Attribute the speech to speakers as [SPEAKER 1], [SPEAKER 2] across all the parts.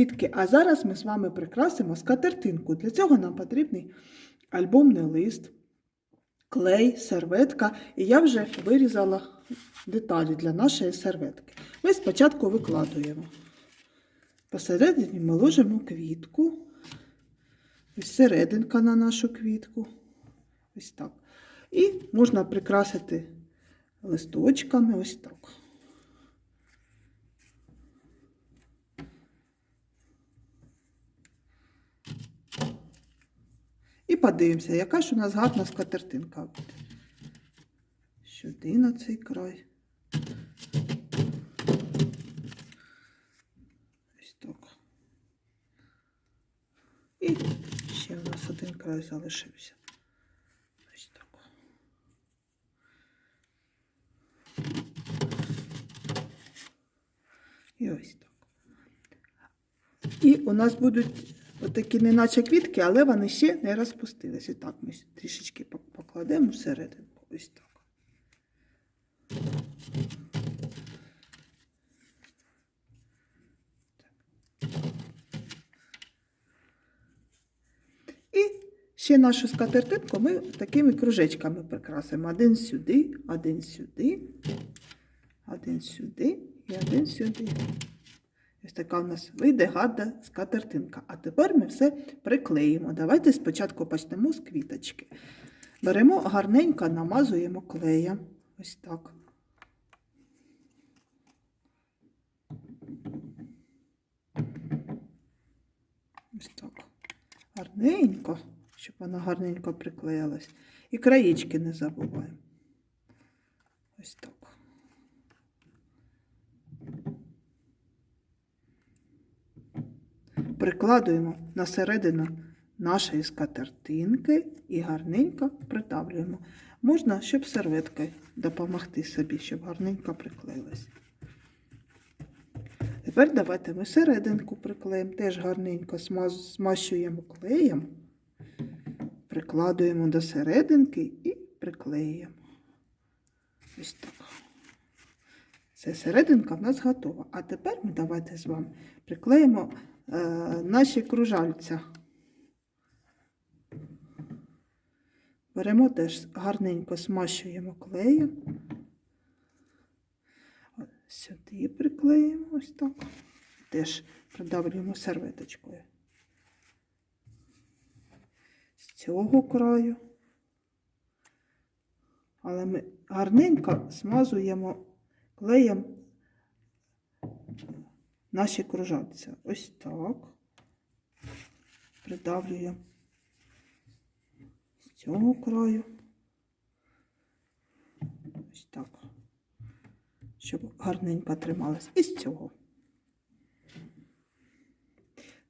[SPEAKER 1] Дітки, а зараз ми з вами прикрасимо скатертинку. Для цього нам потрібний альбомний лист, клей, серветка. І я вже вирізала деталі для нашої серветки. Ми спочатку викладуємо. Посередині ми ложимо квітку. Ось серединка на нашу квітку. Ось так. І можна прикрасити листочками ось так. Подивимося, яка ж у нас гарна скатертинка. Сюди на цей край. Ось так. І ще у нас один край залишився. Ось так. І ось так. І у нас будуть отакі неначе квітки, але вони ще не розпустилися. Так, ми трішечки покладемо всерединку. Ось так. І ще нашу скатертинку ми такими кружечками прикрасимо. Один сюди, один сюди, один сюди і один сюди. Ось така у нас вийде гарна скатертинка. А тепер ми все приклеїмо. Давайте спочатку почнемо з квіточки. Беремо гарненько, намазуємо клеєм. Ось так. Ось так. Гарненько, щоб вона гарненько приклеїлась. І краєчки не забуваємо. Ось так. Прикладуємо на середину нашої скатертинки і гарненько придавлюємо. Можна, щоб серветкою допомогти собі, щоб гарненько приклеїлась. Тепер давайте ми серединку приклеїмо, теж гарненько змащуємо клеєм, прикладуємо до серединки і приклеїмо. Ось так. Це серединка в нас готова. А тепер ми давайте з вами приклеїмо е, наші кружальця. Беремо теж гарненько смащуємо клеєм. Сюди приклеїмо ось так. Теж придавлюємо серветочкою. З цього краю. Але ми гарненько смазуємо клеєм наші кружальця. Ось так. Придавлюємо з цього краю. Ось так. Щоб гарненько трималось. І з цього.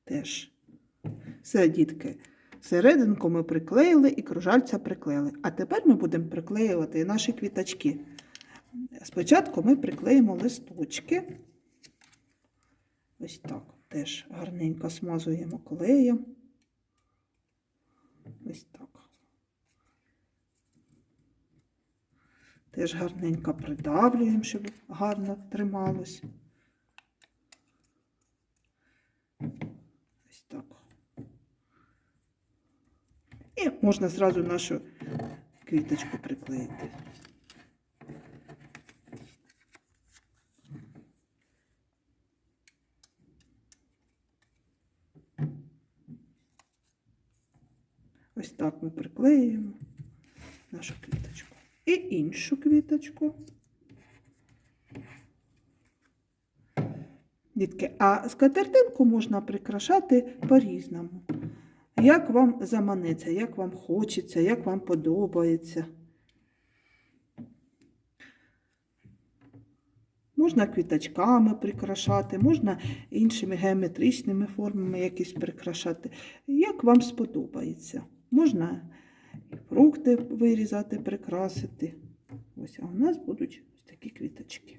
[SPEAKER 1] Теж. Все, дітки. Серединку ми приклеїли і кружальця приклеїли. А тепер ми будемо приклеювати наші квіточки. Спочатку ми приклеїмо листочки. Ось так. Теж гарненько смазуємо клеєм. Ось так. Теж гарненько придавлюємо, щоб гарно трималось. Ось так. І можна зразу нашу квіточку приклеїти. Ось так ми приклеюємо нашу квіточку. І іншу квіточку. Дітки, а скатертинку можна прикрашати по-різному. Як вам заманеться, як вам хочеться, як вам подобається. Можна квіточками прикрашати, можна іншими геометричними формами якісь прикрашати. Як вам сподобається. Можна фрукти вирізати, прикрасити. Ось, а у нас будуть ось такі квіточки.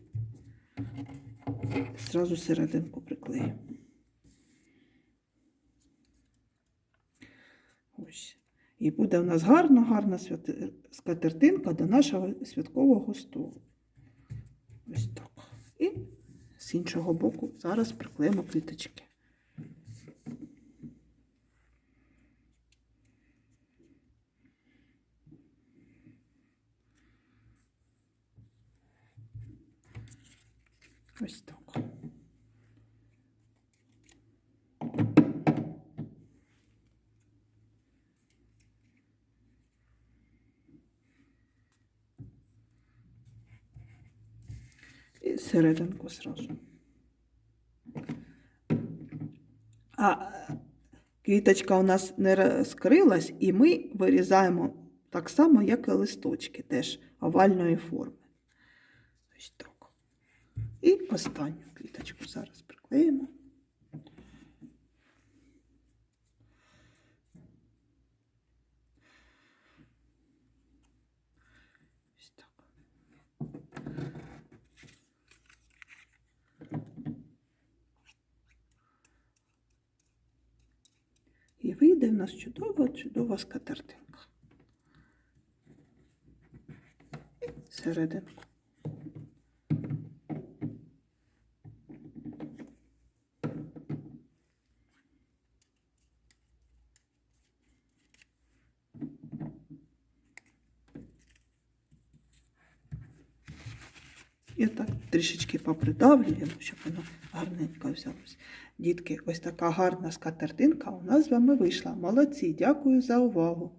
[SPEAKER 1] Зразу серединку приклею. Ось. І буде у нас гарна, гарна скатертинка до нашого святкового столу. Ось так. І з іншого боку зараз приклеїмо квіточки. Ось так. І серединку зразу. А квіточка у нас не розкрилась, і ми вирізаємо так само, як і листочки, теж овальної форми. Ось так. І останню квіточку зараз приклеїмо. Ось так. І вийде в нас чудова, чудова скатертинка. І серединку. І так трішечки попридавлюємо, щоб воно гарненько взялось. Дітки, ось така гарна скатертинка у нас з вами вийшла. Молодці, дякую за увагу.